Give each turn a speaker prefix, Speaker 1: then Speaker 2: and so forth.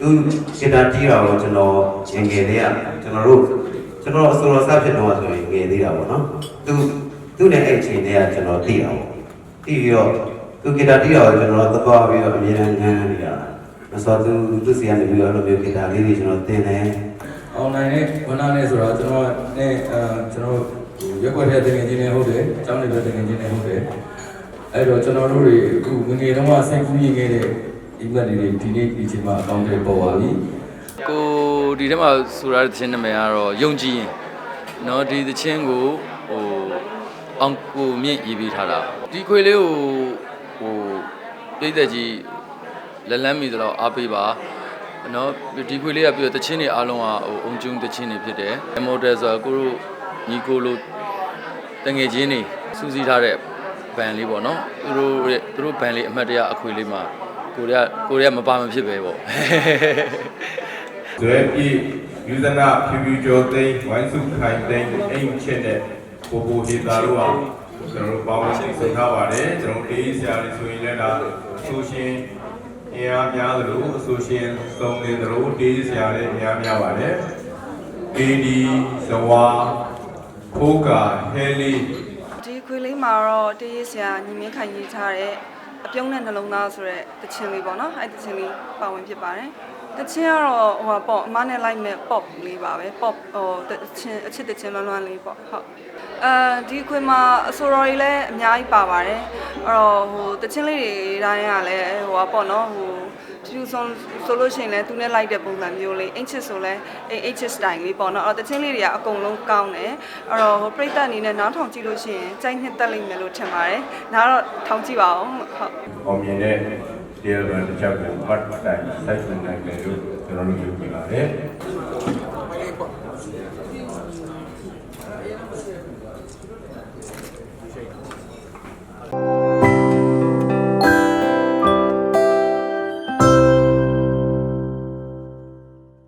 Speaker 1: သူဂီတာတီးတာကိုကျွန်တော်ရင်ငယ်လေးကကျွန်တော်တို့ကျွန်တော်အစိုးရစဖြစ်တော့ဆိုရင်ငယ်သေးတာပေါ့နော်သူသူနဲ့အဲ့အချိန်တည်းကကျွန်တော်တီးတာပေါ့တီးပြီးတော့သူဂီတာတီးတာကိုကျွန်တော်သဘောပြီးတော့အမြဲတမ်းငန်းနေတာမစောသူသူစီကနေပြီးတော့အဲ့လိုမျိုးဂီတာလေးတွေကျွန်တော်သင်တယ်
Speaker 2: အွန်လိုင်းနဲ့ဝန်ထမ်းနဲ့ဆိုတော့ကျွန်တော်နဲ့အဲကျွန်တော်ရက်ွက်တဲ့တင်ငယ်ချင်းတွေဟုတ်တယ်။ကျောင်းနေတဲ့တင်ငယ်ချင်းတွေဟုတ်တယ်။အဲ့တော့ကျွန်တော်တို့တွေအခုငငယ်တုန်းကစိတ်ကူးရင်ခဲ့တဲ့ ဒီဘက်တွေဒီနေ့ဒီချိန်မှာအကောင့်တွေပေါ်ပါပြီ
Speaker 3: ကိုဒီထဲမှာဆိုရတဲ့သချင်းနာမည်ကတော့ယုံကြည်ရင်เนาะဒီသချင်းကိုဟိုအောင်ကိုမြင့်ရေးပေးထားတာဒီခွေလေးကိုဟိုပြည့်တဲ့ကြီးလက်လန်းမိသလောက်အားပေးပါเนาะဒီခွေလေးကပြီးတော့သချင်းတွေအားလုံးကဟိုအုံကျုံသချင်းတွေဖြစ်တယ်မော်ဒယ်ဆိုတော့ကိုတို့ညီကိုလိုတငယ်ချင်းတွေစူးစီးထားတဲ့ဘန်လေးပေါ့နော်သူတို့ရဲ့သူတို့ဘန်လေးအမှတ်တရအခွေလေးမှာ ကိုရီးယားကိုရီးယားမပါမဖြစ်ပဲပေါ့
Speaker 4: ဇွဲပြေယူဇနာဖြူဖြူကျော်သိန်းဝိုင်းစုခိုင်သိန်းအိမ်ချက်တဲ့ပိုပိုဒေတာတို့ဟာကျွန်တော်တို့ပေါင်းပြီးစိတ်ထားပါတယ်ကျွန်တော်တေးဆရာတွေဆိုရင်လည်းဒါအဆိုရှင်အင်အားများသလိုအဆိုရှင်စုံနေသလိုတေးဆရာတွေအများများပါတယ်အေဒီဇဝါဖိုးကာဟဲလီ
Speaker 5: ဒီခွေလေးမှာတော့တရေးဆရာညီမင်းခိုင်ရေးထားတဲ့ အပြုံးနဲ့နှလုံးသားဆိုတဲ့တခြင်းလေးပေါ့နော်အဲ့တခြင်းလေးပါဝင်ဖြစ်ပါတယ်တခြင်းကတော့ဟိုပါပေါ့အမနဲ့လိုက်မဲ့ pop လေးပါပဲ pop ဟိုတခြင်းအချစ်တခြင်းလွမ်းလွမ်းလေးပေါ့ဟုတ်အဲဒီခွေမှာအဆိုတော်တွေလည်းအများကြီးပါပါတယ်အဲ့တော့ဟိုတခြင်းလေးတွေတိုင်းကလည်းဟိုပါပေါ့နော်ဟိုသူဆိုဆိုလို့ရှိရင်လည်းသူနဲ့လိုက်တဲ့ပုံစံမျိုးလေးအင်ချစ်ဆိုလဲအဲအင်ချစ်စတိုင်လေးပေါ့နော်အဲ့တော့တချင်းလေးတွေကအကုန်လုံးကောင်းတယ်အဲ့တော့ဟိုပြိတ္တအနေနဲ့နားထောင်ကြည့်လို့ရှိရင်ကြိုက်နှစ်သက်လိမ့်မယ်လို့ထင်ပါတယ်နားတော့ထောင်ကြည့်ပါအောင်ဟုတ်
Speaker 4: കോമ്മിൻ്റെ തീർച്ചയായിട്ടും ഒരു തിരുവനന്തപുരത്തിലാണ് Thank you.